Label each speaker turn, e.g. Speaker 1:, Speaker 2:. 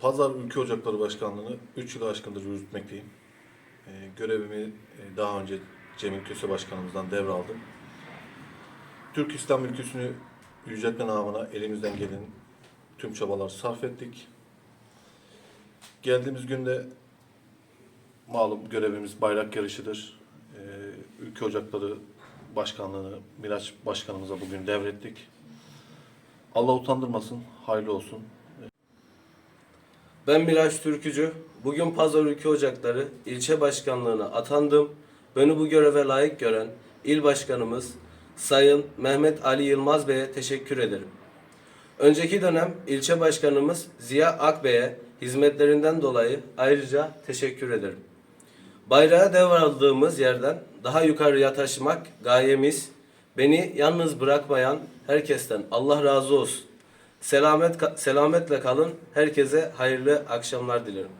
Speaker 1: Pazar Ülke Ocakları Başkanlığı'nı 3 yıl aşkındır yürütmekteyim. Ee, görevimi e, daha önce Cemil Köse Başkanımızdan devraldım. Türk İslam ülküsünü yüceltme namına elimizden gelen tüm çabalar sarf ettik. Geldiğimiz günde malum görevimiz bayrak yarışıdır. Ee, Ülke Ocakları Başkanlığı'nı Miraç Başkanımıza bugün devrettik. Allah utandırmasın, hayırlı olsun.
Speaker 2: Ben Miraç Türkücü. Bugün Pazar Ülke Ocakları ilçe başkanlığına atandım. Beni bu göreve layık gören il başkanımız Sayın Mehmet Ali Yılmaz Bey'e teşekkür ederim. Önceki dönem ilçe başkanımız Ziya Akbey'e hizmetlerinden dolayı ayrıca teşekkür ederim. Bayrağı devraldığımız yerden daha yukarıya taşımak gayemiz. Beni yalnız bırakmayan herkesten Allah razı olsun. Selamet selametle kalın. Herkese hayırlı akşamlar dilerim.